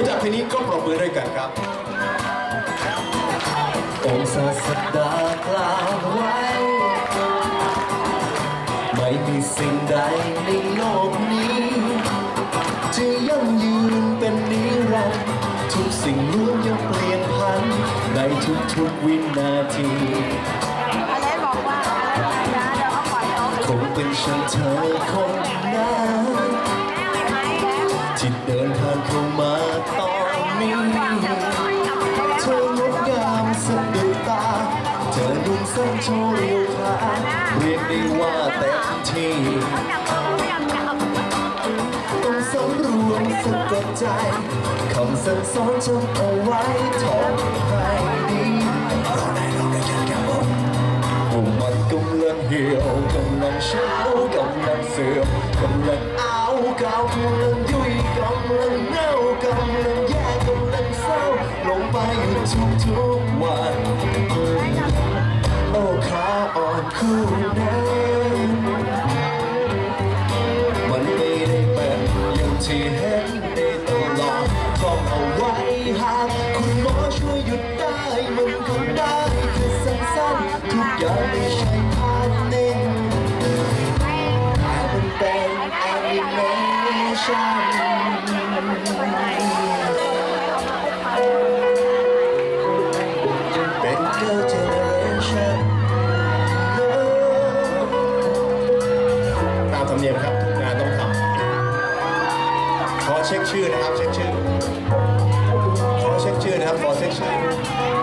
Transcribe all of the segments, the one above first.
รู้จักเพลงนี้ก็ปรบมือด้วยกันครับองค์ศาสดากล่าวไว้ ไม่มีสิ่งใดในโลกนี้ จะยั่งยืนเป็นนิรันดร์ทุกสิ่งล้วนยังเปลี่ยนพัน ในทุกๆวินาทีอะไรบอกว่าอะไรนะเดี๋ยวเขาปล่อยเอาคงเป็นฉันเธอคนนั้นที่เดินทางเข้ามา ส้นโชว์เรียวขาเรียกได้ว่าเต็มที่ต้องสำรวมสะกดใจคำสั่งสอนจำเอาไว้ท่องให้ดีเรอได้เรอได้ยันแก่ผมผมมันกำลังเหี่ยวกำลังเช้ากำลังเสื่อมกำลังเอากาวกำลังยุ่ยกำลังเน่ากำลังแย่กำลังเศร้าลงไปอยู่ทุกทุกวัน มันไม่ได้เป็นอย่างที่เห็นในตลอดท่องเอาไว้หากคุณหมอช่วยหยุดได้ มันคงได้แค่สั้นๆทุกอย่างไม่ใช่ภาพนิ่งแต่มันเป็นแอนิเมชั่นเป็น เช็คชื่อนะครับ เช็คชื่อ ขอเช็คชื่อนะครับ ขอเช็คชื่อขอ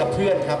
กับเพื่อนครับ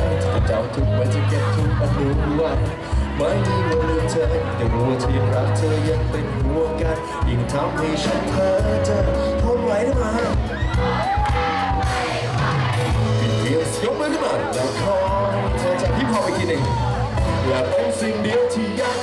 เพื่อท้อใจเจ้าทุกวันจะเก็บทุกอนุไว้ไม่ได้ว่าลืมเธอแต่รู้ว่าที่รักเธอยังเป็นห่วงกันยิ่งทำให้ฉันเพ้อเจอทนไหวได้ไหมเพียสยกมือขึ้นมาแล้วขอเธอจากพี่พอไปกินเองและเป็นสิ่งเดียวที่ยาก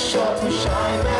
shot we shine.